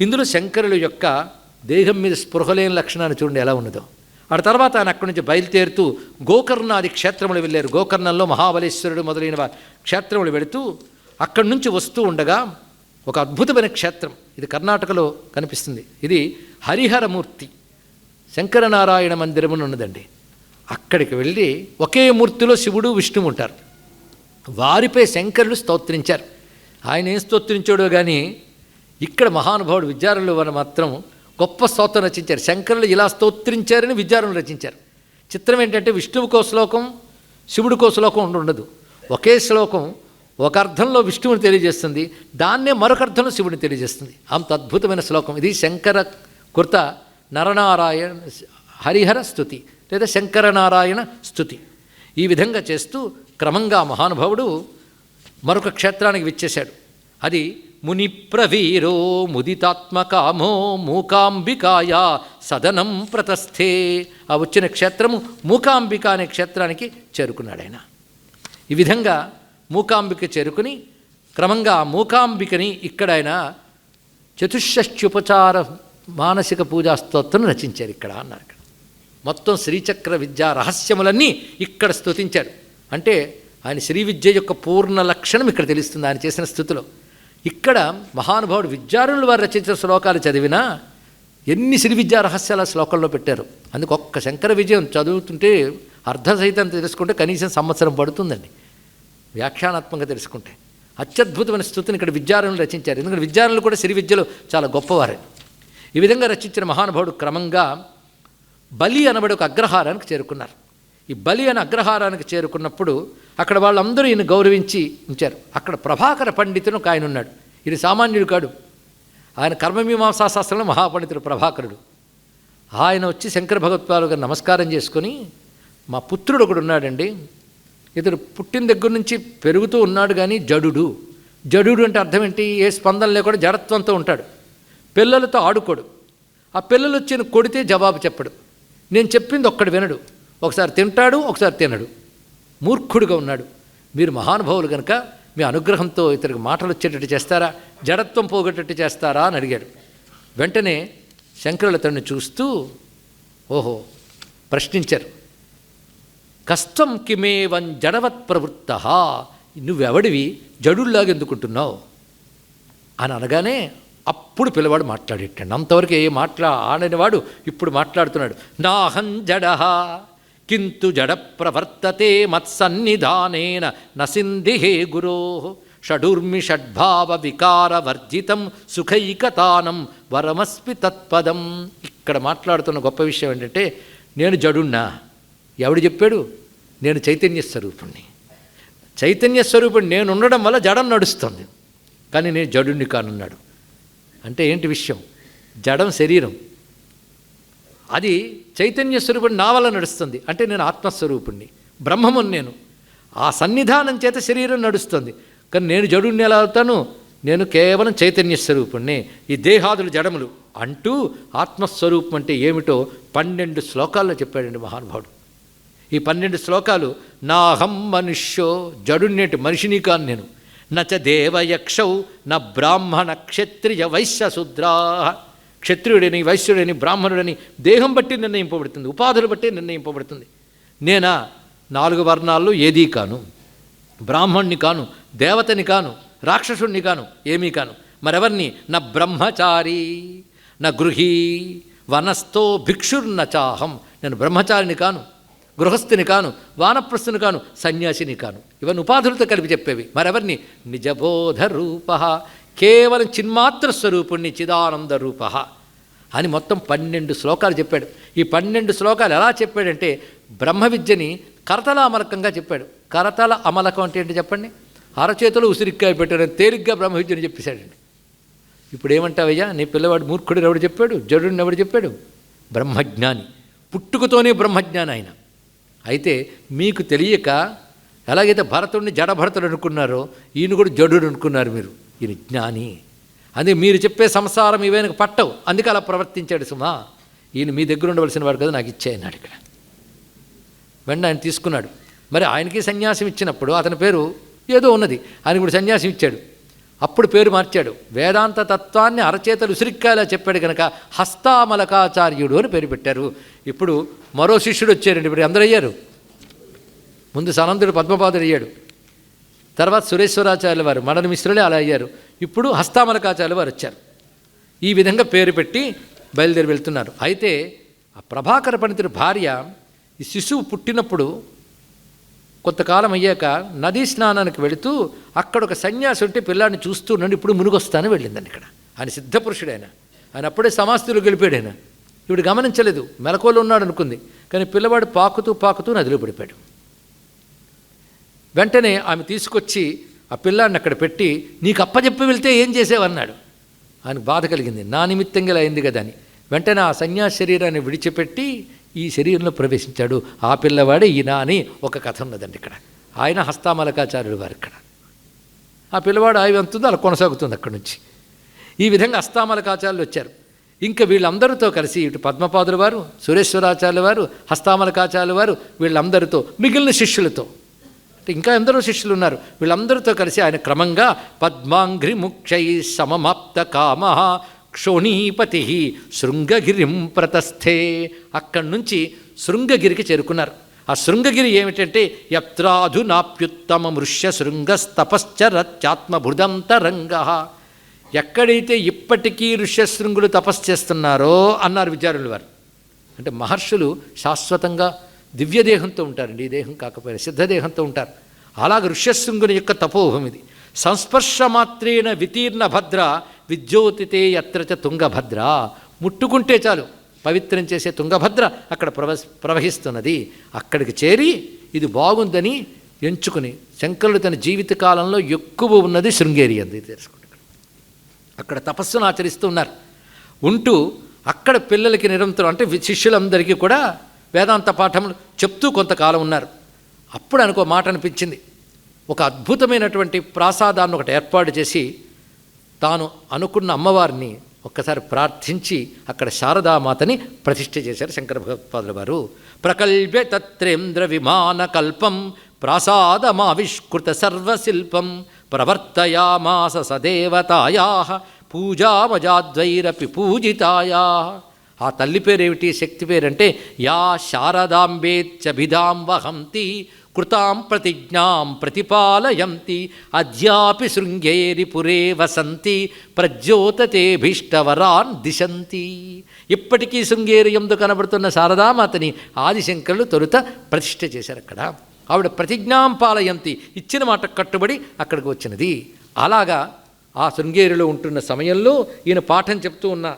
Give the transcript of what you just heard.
ఇందులో శంకరుల యొక్క దేహం మీద స్పృహలేని లక్షణాన్ని చూడండి ఎలా ఉన్నదో. ఆ తర్వాత ఆయన అక్కడి నుంచి బయలుదేరుతూ గోకర్ణాది క్షేత్రములు వెళ్ళారు. గోకర్ణంలో మహాబలేశ్వరుడు మొదలైన క్షేత్రములు వెళుతూ అక్కడి నుంచి వస్తూ ఉండగా ఒక అద్భుతమైన క్షేత్రం. ఇది కర్ణాటకలో కనిపిస్తుంది. ఇది హరిహరమూర్తి. శంకరనారాయణ మందిరమును ఉన్నదండి. అక్కడికి వెళ్ళి ఒకే మూర్తిలో శివుడు విష్ణువు ఉంటారు. వారిపై శంకరులు స్తోత్రించారు. ఆయన ఏం స్తోత్రించాడో కానీ ఇక్కడ మహానుభావుడు విద్యారణులు వారు మాత్రం గొప్ప స్తోత్రం రచించారు. శంకరులు ఇలా స్తోత్రించారని విద్యారణులు రచించారు. చిత్రం ఏంటంటే విష్ణువుకో శ్లోకం శివుడికో శ్లోకం ఉండి ఉండదు. ఒకే శ్లోకం ఒక అర్థంలో విష్ణువుని తెలియజేస్తుంది. దాన్నే మరొక అర్థంలో శివుడిని తెలియజేస్తుంది. అంత అద్భుతమైన శ్లోకం. ఇది శంకర కృత నరనారాయణ హరిహర స్థుతి లేదా శంకరనారాయణ స్థుతి ఈ విధంగా చేస్తూ క్రమంగా మహానుభావుడు మరొక క్షేత్రానికి విచ్చేశాడు. అది ముని ప్రవీరో ముదితాత్మకామో మూకాంబికాయ సదనం ప్రతస్థే. ఆ వచ్చిన క్షేత్రము మూకాంబిక అనే క్షేత్రానికి చేరుకున్నాడు ఆయన. ఈ విధంగా మూకాంబిక చేరుకుని క్రమంగా మూకాంబికని ఇక్కడ ఆయన చతుషష్ట్యుపచార మానసిక పూజా స్తోత్రం రచించారు ఇక్కడ అన్నారు ఇక్కడ. మొత్తం శ్రీచక్ర విద్యా రహస్యములన్నీ ఇక్కడ స్తుతించారు. అంటే ఆయన శ్రీ విద్య యొక్క పూర్ణ లక్షణం ఇక్కడ తెలుస్తుంది ఆయన చేసిన స్థుతిలో. ఇక్కడ మహానుభావుడు విద్యారులు వారు రచించిన శ్లోకాలు చదివినా ఎన్ని శ్రీ విద్యా రహస్యాల శ్లోకంలో పెట్టారు. అందుకు ఒక్క శంకర విజయం చదువుతుంటే అర్థ సహితం తెలుసుకుంటే కనీసం సంవత్సరం పడుతుందండి. వ్యాఖ్యానాత్మకంగా తెలుసుకుంటే. అత్యద్భుతమైన స్థుతిని ఇక్కడ విద్యారణులు రచించారు. ఎందుకంటే విద్యారణులు కూడా శ్రీ విద్యలో చాలా గొప్పవారే. ఈ విధంగా రచించిన మహానుభావుడు క్రమంగా బలి అనబడి ఒక అగ్రహారానికి చేరుకున్నారు. ఈ బలి అని అగ్రహారానికి చేరుకున్నప్పుడు అక్కడ వాళ్ళందరూ ఈయన గౌరవించి ఉంచారు. అక్కడ ప్రభాకర పండితుడు ఒక ఆయన ఉన్నాడు. ఇది సామాన్యుడు కాడు. ఆయన కర్మమీమాంసా శాస్త్రంలో మహాపండితుడు ప్రభాకరుడు. ఆయన వచ్చి శంకర భగవత్పాలు గారు నమస్కారం చేసుకొని మా పుత్రుడు ఒకడు ఉన్నాడండి. ఇతడు పుట్టిన దగ్గర నుంచి పెరుగుతూ ఉన్నాడు కానీ జడుడు. జడుడు అంటే అర్థం ఏంటి? ఏ స్పందన లేకుండా జడత్వంతో ఉంటాడు. పిల్లలతో ఆడుకోడు. ఆ పిల్లలు వచ్చి కొడితే జవాబు చెప్పడు. నేను చెప్పింది ఒక్కడు వినడు. ఒకసారి తింటాడు ఒకసారి తినడు. మూర్ఖుడుగా ఉన్నాడు. మీరు మహానుభావులు కనుక మీ అనుగ్రహంతో ఇతనికి మాటలు వచ్చేటట్టు చేస్తారా? జడత్వం పోగొట్టేట్టు చేస్తారా? అని అడిగాడు. వెంటనే శంకరులు అతన్ని చూస్తూ ఓహో ప్రశ్నించారు. కష్టం కిమేవం జడవత్ ప్రవృత్త. నువ్వెవడివి? జడుల్లాగా ఎందుకుంటున్నావు? అని అనగానే అప్పుడు పిల్లవాడు మాట్లాడేటండి. అంతవరకు ఏ మాట్లా ఆడనివాడు ఇప్పుడు మాట్లాడుతున్నాడు. నాహం జడహా కింతు జడ ప్రవర్తతే మత్సన్నిధానేన నసిందిహే గురో. షడుర్మి షడ్భావ వికారవర్జితం సుఖైకతానం వరమస్మి తత్పదం. ఇక్కడ మాట్లాడుతున్న గొప్ప విషయం ఏంటంటే నేను జడున్నా ఎవడు చెప్పాడు? నేను చైతన్య స్వరూపుణ్ణి. చైతన్య స్వరూపుణ్ణి నేను ఉండడం వల్ల జడం నడుస్తుంది. కానీ నేను జడుణ్ణి కానున్నాడు. అంటే ఏంటి విషయం? జడం శరీరం. అది చైతన్య స్వరూపుడు నా వల్ల నడుస్తుంది. అంటే నేను ఆత్మస్వరూపుణ్ణి. బ్రహ్మముని నేను. ఆ సన్నిధానం చేత శరీరం నడుస్తుంది. కానీ నేను జడుణ్ణి ఎలా అవుతాను? నేను కేవలం చైతన్య స్వరూపుణ్ణి. ఈ దేహాదులు జడములు అంటూ ఆత్మస్వరూపం అంటే ఏమిటో పన్నెండు శ్లోకాల్లో చెప్పాడండి మహానుభావుడు. ఈ పన్నెండు శ్లోకాలు నాహం మనుష్యో జడున్నేటి మనిషిని కాను నేను. నచ దేవయక్షౌ న బ్రాహ్మణ క్షత్రియ వైశ్య శుద్రా క్షత్రియుడని వైశ్యుడని బ్రాహ్మణుడని దేహం బట్టి నిర్ణయింపబడుతుంది. ఉపాధులు బట్టి నిర్ణయింపబడుతుంది. నేనా? నాలుగు వర్ణాల్లో ఏదీ కాను. బ్రాహ్మణ్ణి కాను దేవతని కాను రాక్షసుణ్ణి కాను ఏమీ కాను. మరెవర్ని? నా బ్రహ్మచారి నా గృహీ వనస్థో భిక్షుర్న చాహం. నేను బ్రహ్మచారిని కాను గృహస్థిని కాను వానప్రస్థుని కాను సన్యాసిని కాను. ఇవన్నీ ఉపాధులతో కలిపి చెప్పేవి. మరెవరిని? నిజబోధ రూప కేవలం చిన్మాత్ర స్వరూపుణ్ణి చిదానంద రూప. అని మొత్తం పన్నెండు శ్లోకాలు చెప్పాడు. ఈ పన్నెండు శ్లోకాలు ఎలా చెప్పాడంటే బ్రహ్మ విద్యని కరతల అమలకంగా చెప్పాడు. కరతల అమలకం అంటే ఏంటి చెప్పండి? అరచేతులు ఉసిరిక్కాయ పెట్టాడు తేలిగ్గా బ్రహ్మ విద్యని చెప్పేశాడండి. ఇప్పుడు ఏమంటావయ్యా నీ పిల్లవాడు మూర్ఖుడు ఎవడు చెప్పాడు? జడుని ఎవడు చెప్పాడు? బ్రహ్మజ్ఞాని. పుట్టుకతోనే బ్రహ్మజ్ఞాని ఆయన. అయితే మీకు తెలియక ఎలాగైతే భరతుడిని జడభరతుడు అనుకున్నారో ఈయన కూడా జడు అనుకున్నారు మీరు. ఈయన జ్ఞాని. అందుకే మీరు చెప్పే సంసారం ఇవేనకు పట్టవు. అందుకే అలా ప్రవర్తించాడు సుమా. ఈయన మీ దగ్గర ఉండవలసిన వాడు కదా నాకు ఇచ్చేయన్నాడు ఇక్కడ. వెంటనే ఆయన తీసుకున్నాడు. మరి ఆయనకి సన్యాసం ఇచ్చినప్పుడు అతని పేరు ఏదో ఉన్నది. ఆయన ఇప్పుడు సన్యాసం ఇచ్చాడు. అప్పుడు పేరు మార్చాడు. వేదాంత తత్వాన్ని అరచేతలు ఉసిరిక్కాయలా చెప్పాడు కనుక హస్తామలకాచార్యుడు అని పేరు పెట్టారు. ఇప్పుడు మరో శిష్యుడు వచ్చారండి. ఇప్పుడు అందరూ అయ్యారు. ముందు సనందుడు పద్మపాదుడు అయ్యాడు. తర్వాత సురేశ్వరాచార్యుల వారు మడన మిశ్రులే అలా అయ్యారు. ఇప్పుడు హస్తామలకాచార్యుల వారు వచ్చారు. ఈ విధంగా పేరు పెట్టి బయలుదేరి వెళ్తున్నారు. అయితే ఆ ప్రభాకర పండితుడి భార్య ఈ శిశువు పుట్టినప్పుడు కొంతకాలం అయ్యాక నదీ స్నానానికి వెళుతూ అక్కడ ఒక సన్యాసి ఉంటే పిల్లాడిని చూస్తూ ఉండండి ఇప్పుడు మునుగొస్తాను వెళ్ళిందండి ఇక్కడ. ఆయన సిద్ధపురుషుడైన. ఆయన అప్పుడే సమాస్థిలో గెలిపాడు ఆయన ఇప్పుడు గమనించలేదు. మెలకువలో ఉన్నాడు అనుకుంది. కానీ పిల్లవాడు పాకుతూ పాకుతూ నదిలో పడిపోయాడు. వెంటనే ఆమె తీసుకొచ్చి ఆ పిల్లాడిని అక్కడ పెట్టి నీకు అప్పచెప్పి వెళ్తే ఏం చేసేవన్నాడు ఆయనకు బాధ కలిగింది. నా నిమిత్తంగా ఇలా అయింది కదా అని. వెంటనే ఆ సన్యాస శరీరాన్ని విడిచిపెట్టి ఈ శరీరంలో ప్రవేశించాడు. ఆ పిల్లవాడే ఈయన అని ఒక కథ ఉన్నదండి ఇక్కడ. ఆయన హస్తామలకాచార్యుడు వారు ఇక్కడ. ఆ పిల్లవాడు ఆయన అంతుందో అలా కొనసాగుతుంది అక్కడి నుంచి. ఈ విధంగా హస్తామలకాచార్యులు వచ్చారు. ఇంకా వీళ్ళందరితో కలిసి ఇటు పద్మపాదుల వారు సురేశ్వరాచార్యుల వారు హస్తామలకాచార్యుల వారు వీళ్ళందరితో మిగిలిన శిష్యులతో ఇంకా ఎందరో శిష్యులు ఉన్నారు. వీళ్ళందరితో కలిసి ఆయన క్రమంగా పద్మాంఘ్రి ముక్షై సమమాప్త కామ క్షోణీపతి శృంగగిరిం ప్రతస్థే. అక్కడి నుంచి శృంగగిరికి చేరుకున్నారు. ఆ శృంగగిరి ఏమిటంటే యత్రాధునాప్యుత్తమ మృష్య శృంగస్తపశ్చరత్యాత్మభృదంతరంగ ఎక్కడైతే ఇప్పటికీ ఋష్యశృంగులు తపస్సు చేస్తున్నారో అన్నారు విచారులు వారు. అంటే మహర్షులు శాశ్వతంగా దివ్యదేహంతో ఉంటారండి ఈ దేహం కాకపోయినా సిద్ధదేహంతో ఉంటారు. అలాగ ఋష్యశృంగుని యొక్క తపోభూమిది సంస్పర్శ మాత్రేన వితీర్ణ భద్ర విద్యోతితే ఎత్రచ తుంగభద్ర. ముట్టుకుంటే చాలు పవిత్రం చేసే తుంగభద్ర అక్కడ ప్రవ ప్రవహిస్తున్నది. అక్కడికి చేరి ఇది బాగుందని ఎంచుకుని శంకరుడు తన జీవితకాలంలో ఎక్కువ ఉన్నది శృంగేరి అది తెలుసుకుంటాడు అక్కడ తపస్సును ఆచరిస్తూ ఉన్నారు. ఉంటూ అక్కడ పిల్లలకి నిరంతరం అంటే శిష్యులందరికీ కూడా వేదాంత పాఠములు చెప్తూ కొంతకాలం ఉన్నారు. అప్పుడు అనుకో మాట అనిపించింది. ఒక అద్భుతమైనటువంటి ప్రాసాదాన్ని ఒకటి ఏర్పాటు చేసి తాను అనుకున్న అమ్మవారిని ఒక్కసారి ప్రార్థించి అక్కడ శారదామాతని ప్రతిష్ఠ చేశారు శంకర భగవత్పాదుల వారు. ప్రకల్ప్య తత్రేంద్ర విమాన కల్పం ప్రాసాదమావిష్కృత సర్వశిల్పం ప్రవర్తయామాస సదేవతాయా పూజామజాద్వైరపి పూజితాయా. ఆ తల్లి పేరేమిటి? శక్తి పేరంటే యా శారదాంబేత్యభిధాం వహంతి కృతాం ప్రతిజ్ఞాం ప్రతిపాలయంతి అద్యాపి శృంగేరి పురే వసంతి ప్రజ్యోతతేభీష్టవరాన్ దిశంతి. ఇప్పటికీ శృంగేరి ఎందు కనబడుతున్న శారదామాతని ఆదిశంకరులు తొలుత ప్రతిష్ఠ చేశారు అక్కడ. ఆవిడ ప్రతిజ్ఞాం పాలయంతి ఇచ్చిన మాట కట్టుబడి అక్కడికి వచ్చినది. అలాగా ఆ శృంగేరిలో ఉంటున్న సమయంలో ఈయన పాఠం చెప్తూ ఉన్న